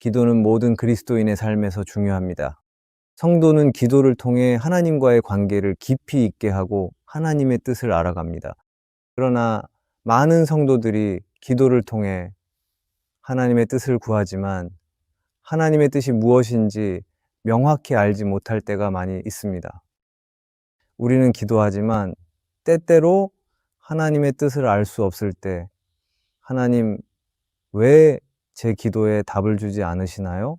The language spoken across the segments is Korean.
기도는 모든 그리스도인의 삶에서 중요합니다. 성도는 기도를 통해 하나님과의 관계를 깊이 있게 하고 하나님의 뜻을 알아갑니다. 그러나 많은 성도들이 기도를 통해 하나님의 뜻을 구하지만 하나님의 뜻이 무엇인지 명확히 알지 못할 때가 많이 있습니다. 우리는 기도하지만 때때로 하나님의 뜻을 알 수 없을 때 하나님 왜 제 기도에 답을 주지 않으시나요?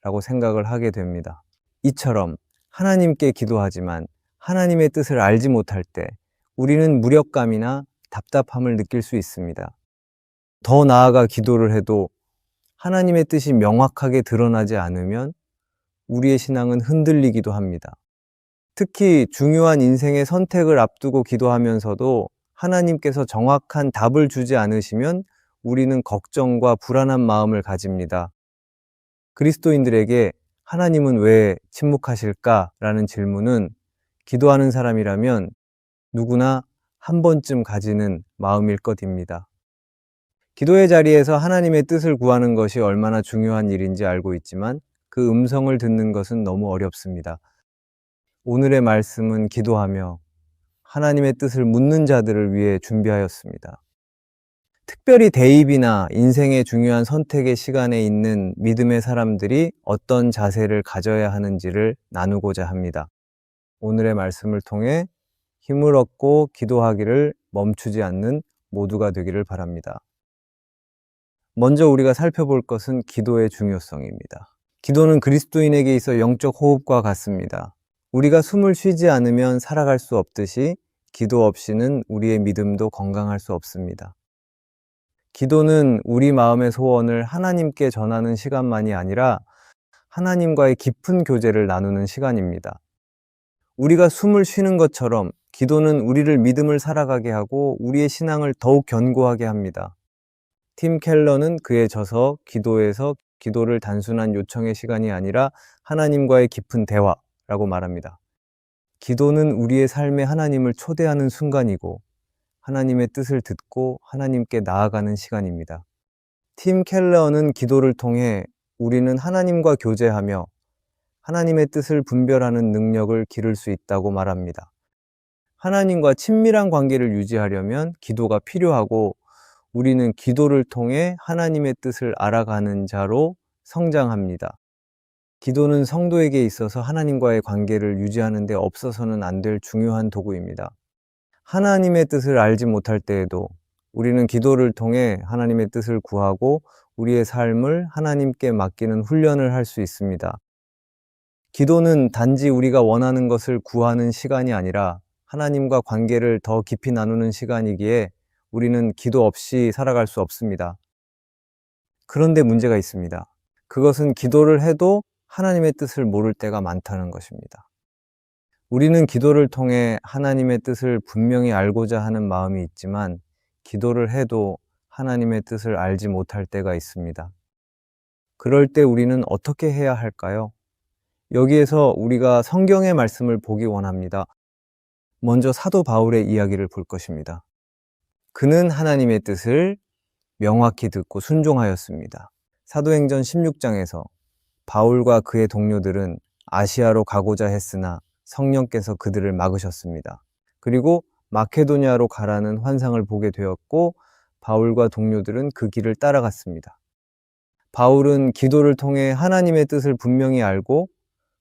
라고 생각을 하게 됩니다. 이처럼 하나님께 기도하지만 하나님의 뜻을 알지 못할 때 우리는 무력감이나 답답함을 느낄 수 있습니다. 더 나아가 기도를 해도 하나님의 뜻이 명확하게 드러나지 않으면 우리의 신앙은 흔들리기도 합니다. 특히 중요한 인생의 선택을 앞두고 기도하면서도 하나님께서 정확한 답을 주지 않으시면 우리는 걱정과 불안한 마음을 가집니다. 그리스도인들에게 하나님은 왜 침묵하실까? 라는 질문은 기도하는 사람이라면 누구나 한 번쯤 가지는 마음일 것입니다. 기도의 자리에서 하나님의 뜻을 구하는 것이 얼마나 중요한 일인지 알고 있지만 그 음성을 듣는 것은 너무 어렵습니다. 오늘의 말씀은 기도하며 하나님의 뜻을 묻는 자들을 위해 준비하였습니다. 특별히 대입이나 인생의 중요한 선택의 시간에 있는 믿음의 사람들이 어떤 자세를 가져야 하는지를 나누고자 합니다. 오늘의 말씀을 통해 힘을 얻고 기도하기를 멈추지 않는 모두가 되기를 바랍니다. 먼저 우리가 살펴볼 것은 기도의 중요성입니다. 기도는 그리스도인에게 있어 영적 호흡과 같습니다. 우리가 숨을 쉬지 않으면 살아갈 수 없듯이 기도 없이는 우리의 믿음도 건강할 수 없습니다. 기도는 우리 마음의 소원을 하나님께 전하는 시간만이 아니라 하나님과의 깊은 교제를 나누는 시간입니다. 우리가 숨을 쉬는 것처럼 기도는 우리를 믿음을 살아가게 하고 우리의 신앙을 더욱 견고하게 합니다. 팀 켈러는 그에 져서 기도에서 기도를 단순한 요청의 시간이 아니라 하나님과의 깊은 대화라고 말합니다. 기도는 우리의 삶에 하나님을 초대하는 순간이고 하나님의 뜻을 듣고 하나님께 나아가는 시간입니다. 팀 켈러는 기도를 통해 우리는 하나님과 교제하며 하나님의 뜻을 분별하는 능력을 기를 수 있다고 말합니다. 하나님과 친밀한 관계를 유지하려면 기도가 필요하고 우리는 기도를 통해 하나님의 뜻을 알아가는 자로 성장합니다. 기도는 성도에게 있어서 하나님과의 관계를 유지하는 데 없어서는 안 될 중요한 도구입니다. 하나님의 뜻을 알지 못할 때에도 우리는 기도를 통해 하나님의 뜻을 구하고 우리의 삶을 하나님께 맡기는 훈련을 할 수 있습니다. 기도는 단지 우리가 원하는 것을 구하는 시간이 아니라 하나님과 관계를 더 깊이 나누는 시간이기에 우리는 기도 없이 살아갈 수 없습니다. 그런데 문제가 있습니다. 그것은 기도를 해도 하나님의 뜻을 모를 때가 많다는 것입니다. 우리는 기도를 통해 하나님의 뜻을 분명히 알고자 하는 마음이 있지만 기도를 해도 하나님의 뜻을 알지 못할 때가 있습니다. 그럴 때 우리는 어떻게 해야 할까요? 여기에서 우리가 성경의 말씀을 보기 원합니다. 먼저 사도 바울의 이야기를 볼 것입니다. 그는 하나님의 뜻을 명확히 듣고 순종하였습니다. 사도행전 16장에서 바울과 그의 동료들은 아시아로 가고자 했으나 성령께서 그들을 막으셨습니다. 그리고 마케도니아로 가라는 환상을 보게 되었고 바울과 동료들은 그 길을 따라갔습니다. 바울은 기도를 통해 하나님의 뜻을 분명히 알고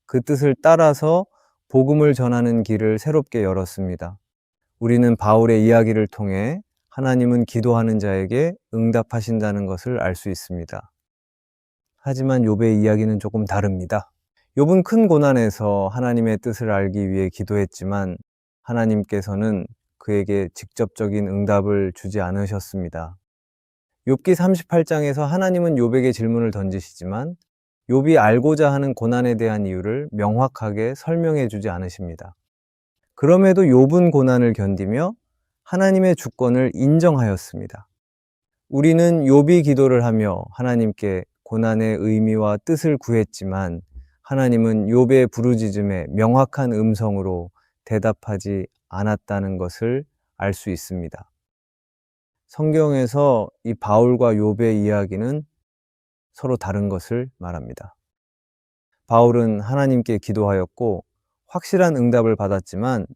그 뜻을 따라서 복음을 전하는 길을 새롭게 열었습니다. 우리는 바울의 이야기를 통해 하나님은 기도하는 자에게 응답하신다는 것을 알 수 있습니다. 하지만 욥의 이야기는 조금 다릅니다. 욥은 큰 고난에서 하나님의 뜻을 알기 위해 기도했지만 하나님께서는 그에게 직접적인 응답을 주지 않으셨습니다. 욥기 38장에서 하나님은 욥에게 질문을 던지시지만 욥이 알고자 하는 고난에 대한 이유를 명확하게 설명해 주지 않으십니다. 그럼에도 욥은 고난을 견디며 하나님의 주권을 인정하였습니다. 우리는 욥이 기도를 하며 하나님께 고난의 의미와 뜻을 구했지만 하나님은 욥의 부르짖음에 명확한 음성으로 대답하지 않았다는 것을 알 수 있습니다. 성경에서 이 바울과 욥의 이야기는 서로 다른 것을 말합니다. 바울은 하나님께 기도하였고 확실한 응답을 받았지만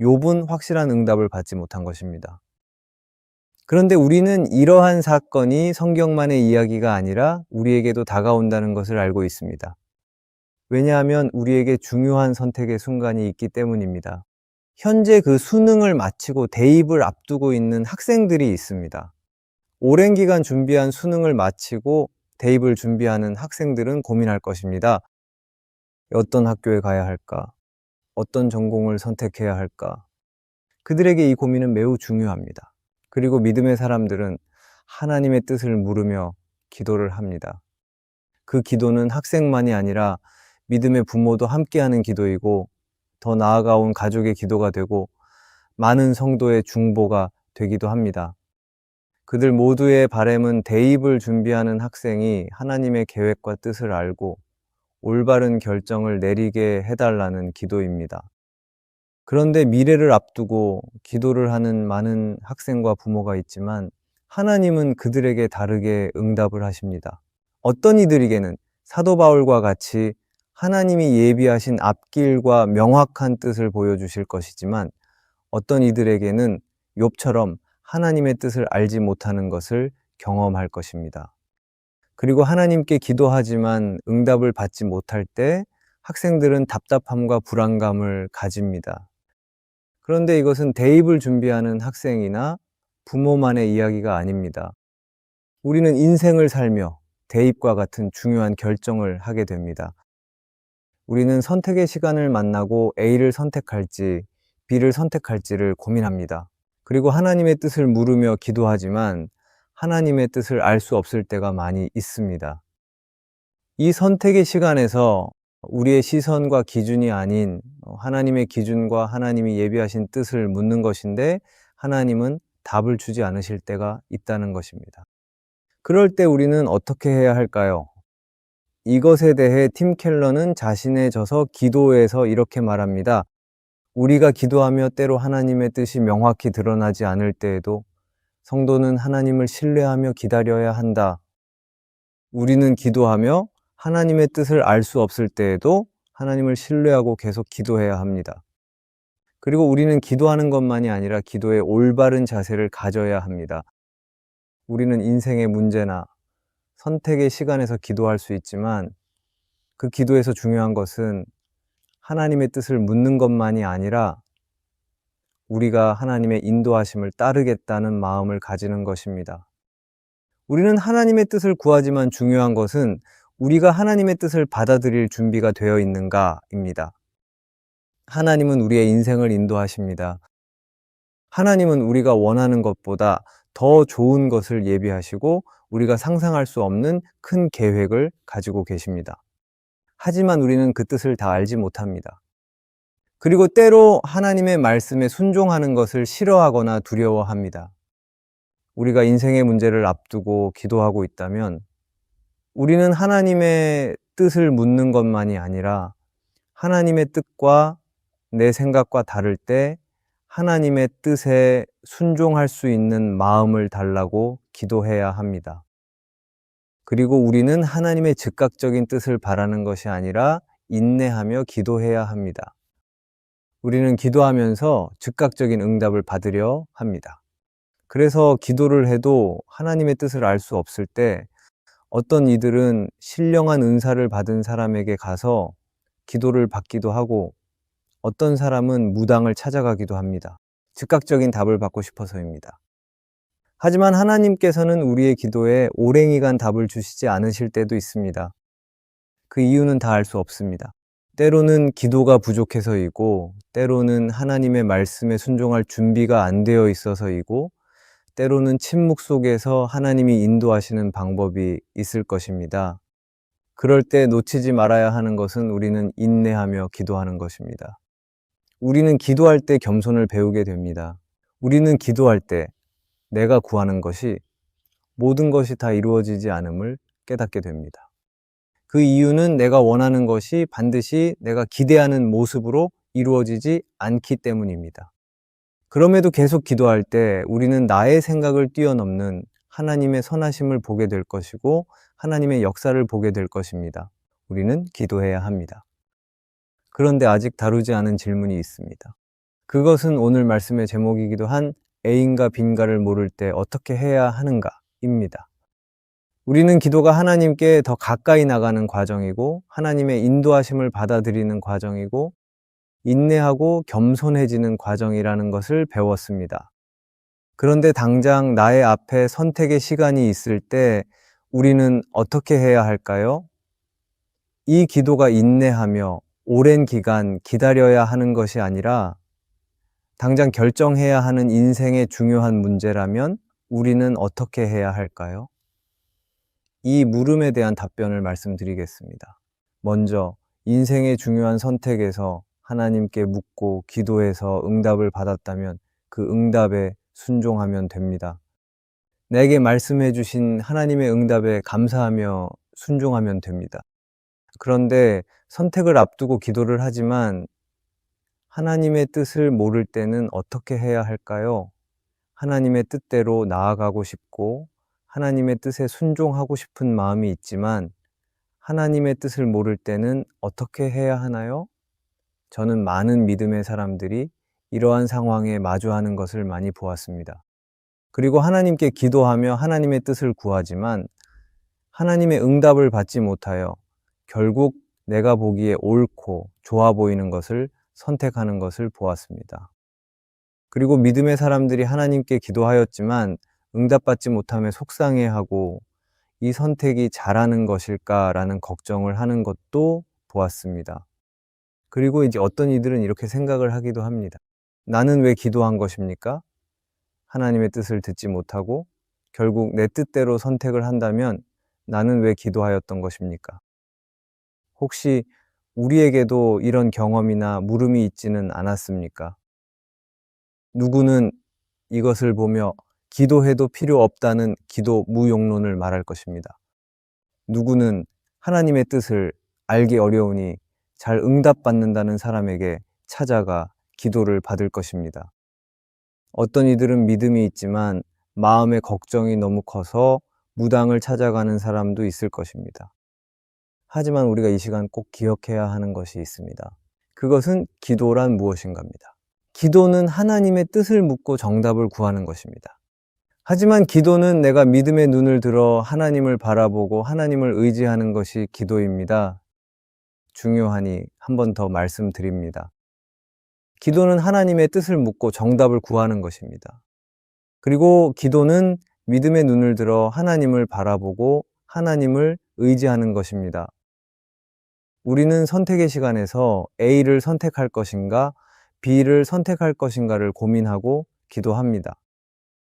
욥은 확실한 응답을 받지 못한 것입니다. 그런데 우리는 이러한 사건이 성경만의 이야기가 아니라 우리에게도 다가온다는 것을 알고 있습니다. 왜냐하면 우리에게 중요한 선택의 순간이 있기 때문입니다. 현재 그 수능을 마치고 대입을 앞두고 있는 학생들이 있습니다. 오랜 기간 준비한 수능을 마치고 대입을 준비하는 학생들은 고민할 것입니다. 어떤 학교에 가야 할까? 어떤 전공을 선택해야 할까? 그들에게 이 고민은 매우 중요합니다. 그리고 믿음의 사람들은 하나님의 뜻을 물으며 기도를 합니다. 그 기도는 학생만이 아니라 믿음의 부모도 함께하는 기도이고 더 나아가 온 가족의 기도가 되고 많은 성도의 중보가 되기도 합니다. 그들 모두의 바램은 대입을 준비하는 학생이 하나님의 계획과 뜻을 알고 올바른 결정을 내리게 해달라는 기도입니다. 그런데 미래를 앞두고 기도를 하는 많은 학생과 부모가 있지만 하나님은 그들에게 다르게 응답을 하십니다. 어떤 이들에게는 사도 바울과 같이 하나님이 예비하신 앞길과 명확한 뜻을 보여주실 것이지만 어떤 이들에게는 욥처럼 하나님의 뜻을 알지 못하는 것을 경험할 것입니다. 그리고 하나님께 기도하지만 응답을 받지 못할 때 학생들은 답답함과 불안감을 가집니다. 그런데 이것은 대입을 준비하는 학생이나 부모만의 이야기가 아닙니다. 우리는 인생을 살며 대입과 같은 중요한 결정을 하게 됩니다. 우리는 선택의 시간을 만나고 A를 선택할지 B를 선택할지를 고민합니다. 그리고 하나님의 뜻을 물으며 기도하지만 하나님의 뜻을 알 수 없을 때가 많이 있습니다. 이 선택의 시간에서 우리의 시선과 기준이 아닌 하나님의 기준과 하나님이 예비하신 뜻을 묻는 것인데 하나님은 답을 주지 않으실 때가 있다는 것입니다. 그럴 때 우리는 어떻게 해야 할까요? 이것에 대해 팀 켈러는 자신의 저서 기도에서 이렇게 말합니다. 우리가 기도하며 때로 하나님의 뜻이 명확히 드러나지 않을 때에도 성도는 하나님을 신뢰하며 기다려야 한다. 우리는 기도하며 하나님의 뜻을 알 수 없을 때에도 하나님을 신뢰하고 계속 기도해야 합니다. 그리고 우리는 기도하는 것만이 아니라 기도의 올바른 자세를 가져야 합니다. 우리는 인생의 문제나 선택의 시간에서 기도할 수 있지만 그 기도에서 중요한 것은 하나님의 뜻을 묻는 것만이 아니라 우리가 하나님의 인도하심을 따르겠다는 마음을 가지는 것입니다. 우리는 하나님의 뜻을 구하지만 중요한 것은 우리가 하나님의 뜻을 받아들일 준비가 되어 있는가입니다. 하나님은 우리의 인생을 인도하십니다. 하나님은 우리가 원하는 것보다 더 좋은 것을 예비하시고 우리가 상상할 수 없는 큰 계획을 가지고 계십니다. 하지만 우리는 그 뜻을 다 알지 못합니다. 그리고 때로 하나님의 말씀에 순종하는 것을 싫어하거나 두려워합니다. 우리가 인생의 문제를 앞두고 기도하고 있다면 우리는 하나님의 뜻을 묻는 것만이 아니라 하나님의 뜻과 내 생각과 다를 때 하나님의 뜻에 순종할 수 있는 마음을 달라고 기도해야 합니다. 그리고 우리는 하나님의 즉각적인 뜻을 바라는 것이 아니라 인내하며 기도해야 합니다. 우리는 기도하면서 즉각적인 응답을 받으려 합니다. 그래서 기도를 해도 하나님의 뜻을 알 수 없을 때 어떤 이들은 신령한 은사를 받은 사람에게 가서 기도를 받기도 하고 어떤 사람은 무당을 찾아가기도 합니다. 즉각적인 답을 받고 싶어서입니다. 하지만 하나님께서는 우리의 기도에 오랭이간 답을 주시지 않으실 때도 있습니다. 그 이유는 다 알 수 없습니다. 때로는 기도가 부족해서이고, 때로는 하나님의 말씀에 순종할 준비가 안 되어 있어서이고, 때로는 침묵 속에서 하나님이 인도하시는 방법이 있을 것입니다. 그럴 때 놓치지 말아야 하는 것은 우리는 인내하며 기도하는 것입니다. 우리는 기도할 때 겸손을 배우게 됩니다. 우리는 기도할 때 내가 구하는 것이 모든 것이 다 이루어지지 않음을 깨닫게 됩니다. 그 이유는 내가 원하는 것이 반드시 내가 기대하는 모습으로 이루어지지 않기 때문입니다. 그럼에도 계속 기도할 때 우리는 나의 생각을 뛰어넘는 하나님의 선하심을 보게 될 것이고 하나님의 역사를 보게 될 것입니다. 우리는 기도해야 합니다. 그런데 아직 다루지 않은 질문이 있습니다. 그것은 오늘 말씀의 제목이기도 한 A인가 B인가를 모를 때 어떻게 해야 하는가입니다. 우리는 기도가 하나님께 더 가까이 나가는 과정이고 하나님의 인도하심을 받아들이는 과정이고 인내하고 겸손해지는 과정이라는 것을 배웠습니다. 그런데 당장 나의 앞에 선택의 시간이 있을 때 우리는 어떻게 해야 할까요? 이 기도가 인내하며 오랜 기간 기다려야 하는 것이 아니라 당장 결정해야 하는 인생의 중요한 문제라면 우리는 어떻게 해야 할까요? 이 물음에 대한 답변을 말씀드리겠습니다. 먼저 인생의 중요한 선택에서 하나님께 묻고 기도해서 응답을 받았다면 그 응답에 순종하면 됩니다. 내게 말씀해 주신 하나님의 응답에 감사하며 순종하면 됩니다. 그런데 선택을 앞두고 기도를 하지만 하나님의 뜻을 모를 때는 어떻게 해야 할까요? 하나님의 뜻대로 나아가고 싶고 하나님의 뜻에 순종하고 싶은 마음이 있지만 하나님의 뜻을 모를 때는 어떻게 해야 하나요? 저는 많은 믿음의 사람들이 이러한 상황에 마주하는 것을 많이 보았습니다. 그리고 하나님께 기도하며 하나님의 뜻을 구하지만 하나님의 응답을 받지 못하여 결국 내가 보기에 옳고 좋아 보이는 것을 선택하는 것을 보았습니다. 그리고 믿음의 사람들이 하나님께 기도하였지만 응답받지 못함에 속상해하고 이 선택이 잘하는 것일까라는 걱정을 하는 것도 보았습니다. 그리고 이제 어떤 이들은 이렇게 생각을 하기도 합니다. 나는 왜 기도한 것입니까? 하나님의 뜻을 듣지 못하고 결국 내 뜻대로 선택을 한다면 나는 왜 기도하였던 것입니까? 혹시 우리에게도 이런 경험이나 물음이 있지는 않았습니까? 누구는 이것을 보며 기도해도 필요 없다는 기도 무용론을 말할 것입니다. 누구는 하나님의 뜻을 알기 어려우니 잘 응답받는다는 사람에게 찾아가 기도를 받을 것입니다. 어떤 이들은 믿음이 있지만 마음의 걱정이 너무 커서 무당을 찾아가는 사람도 있을 것입니다. 하지만 우리가 이 시간 꼭 기억해야 하는 것이 있습니다. 그것은 기도란 무엇인가입니다. 기도는 하나님의 뜻을 묻고 정답을 구하는 것입니다. 하지만 기도는 내가 믿음의 눈을 들어 하나님을 바라보고 하나님을 의지하는 것이 기도입니다. 중요하니 한 번 더 말씀드립니다. 기도는 하나님의 뜻을 묻고 정답을 구하는 것입니다. 그리고 기도는 믿음의 눈을 들어 하나님을 바라보고 하나님을 의지하는 것입니다. 우리는 선택의 시간에서 A를 선택할 것인가, B를 선택할 것인가를 고민하고 기도합니다.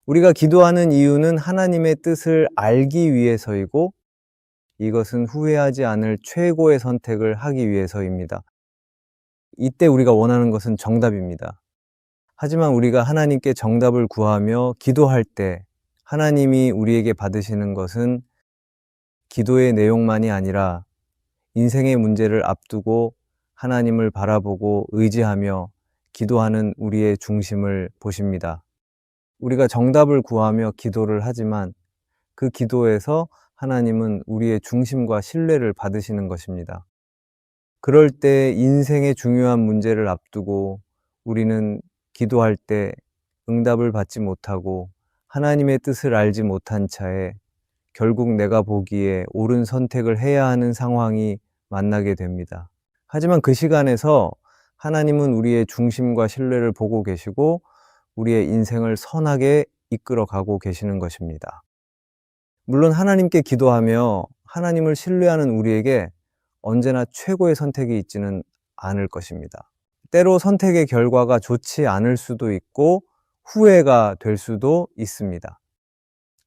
우리가 기도하는 이유는 하나님의 뜻을 알기 위해서이고 이것은 후회하지 않을 최고의 선택을 하기 위해서입니다. 이때 우리가 원하는 것은 정답입니다. 하지만 우리가 하나님께 정답을 구하며 기도할 때 하나님이 우리에게 받으시는 것은 기도의 내용만이 아니라 인생의 문제를 앞두고 하나님을 바라보고 의지하며 기도하는 우리의 중심을 보십니다. 우리가 정답을 구하며 기도를 하지만 그 기도에서 하나님은 우리의 중심과 신뢰를 받으시는 것입니다. 그럴 때 인생의 중요한 문제를 앞두고 우리는 기도할 때 응답을 받지 못하고 하나님의 뜻을 알지 못한 차에 결국 내가 보기에 옳은 선택을 해야 하는 상황이 만나게 됩니다. 하지만 그 시간에서 하나님은 우리의 중심과 신뢰를 보고 계시고 우리의 인생을 선하게 이끌어 가고 계시는 것입니다. 물론 하나님께 기도하며 하나님을 신뢰하는 우리에게 언제나 최고의 선택이 있지는 않을 것입니다. 때로 선택의 결과가 좋지 않을 수도 있고 후회가 될 수도 있습니다.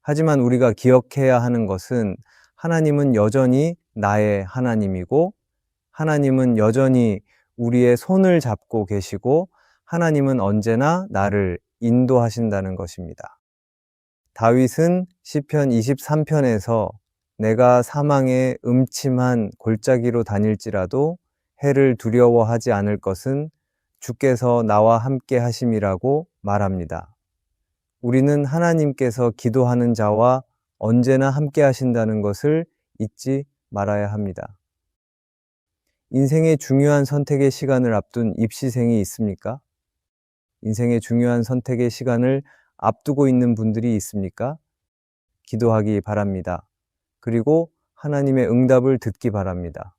하지만 우리가 기억해야 하는 것은 하나님은 여전히 나의 하나님이고 하나님은 여전히 우리의 손을 잡고 계시고 하나님은 언제나 나를 인도하신다는 것입니다. 다윗은 시편 23편에서 내가 사망의 음침한 골짜기로 다닐지라도 해를 두려워하지 않을 것은 주께서 나와 함께 하심이라고 말합니다. 우리는 하나님께서 기도하는 자와 언제나 함께 하신다는 것을 잊지 말아야 합니다. 인생의 중요한 선택의 시간을 앞둔 입시생이 있습니까? 인생의 중요한 선택의 시간을 앞두고 있는 분들이 있습니까? 기도하기 바랍니다. 그리고 하나님의 응답을 듣기 바랍니다.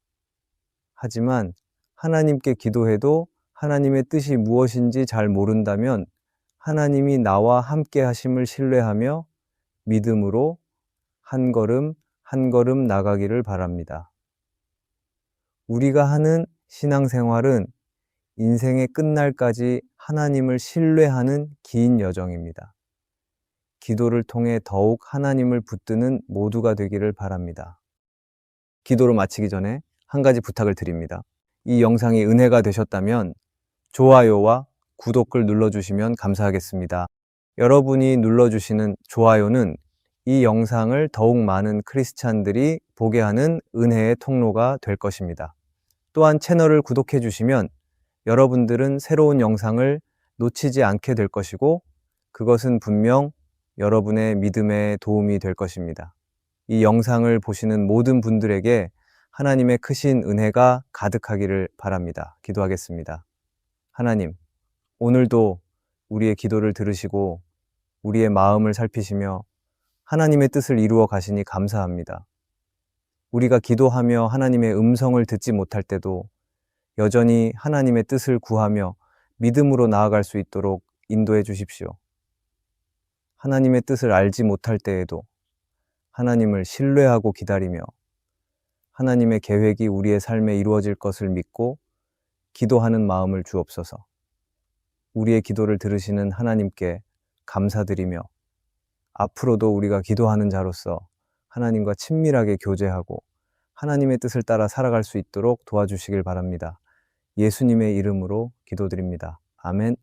하지만 하나님께 기도해도 하나님의 뜻이 무엇인지 잘 모른다면 하나님이 나와 함께 하심을 신뢰하며 믿음으로 한 걸음 한 걸음 나가기를 바랍니다. 우리가 하는 신앙생활은 인생의 끝날까지 하나님을 신뢰하는 긴 여정입니다. 기도를 통해 더욱 하나님을 붙드는 모두가 되기를 바랍니다. 기도를 마치기 전에 한 가지 부탁을 드립니다. 이 영상이 은혜가 되셨다면 좋아요와 구독을 눌러주시면 감사하겠습니다. 여러분이 눌러주시는 좋아요는 이 영상을 더욱 많은 크리스찬들이 보게 하는 은혜의 통로가 될 것입니다. 또한 채널을 구독해 주시면 여러분들은 새로운 영상을 놓치지 않게 될 것이고 그것은 분명 여러분의 믿음에 도움이 될 것입니다. 이 영상을 보시는 모든 분들에게 하나님의 크신 은혜가 가득하기를 바랍니다. 기도하겠습니다. 하나님, 오늘도 우리의 기도를 들으시고 우리의 마음을 살피시며 하나님의 뜻을 이루어 가시니 감사합니다. 우리가 기도하며 하나님의 음성을 듣지 못할 때도 여전히 하나님의 뜻을 구하며 믿음으로 나아갈 수 있도록 인도해 주십시오. 하나님의 뜻을 알지 못할 때에도 하나님을 신뢰하고 기다리며 하나님의 계획이 우리의 삶에 이루어질 것을 믿고 기도하는 마음을 주옵소서. 우리의 기도를 들으시는 하나님께 감사드리며 앞으로도 우리가 기도하는 자로서 하나님과 친밀하게 교제하고 하나님의 뜻을 따라 살아갈 수 있도록 도와주시길 바랍니다. 예수님의 이름으로 기도드립니다. 아멘.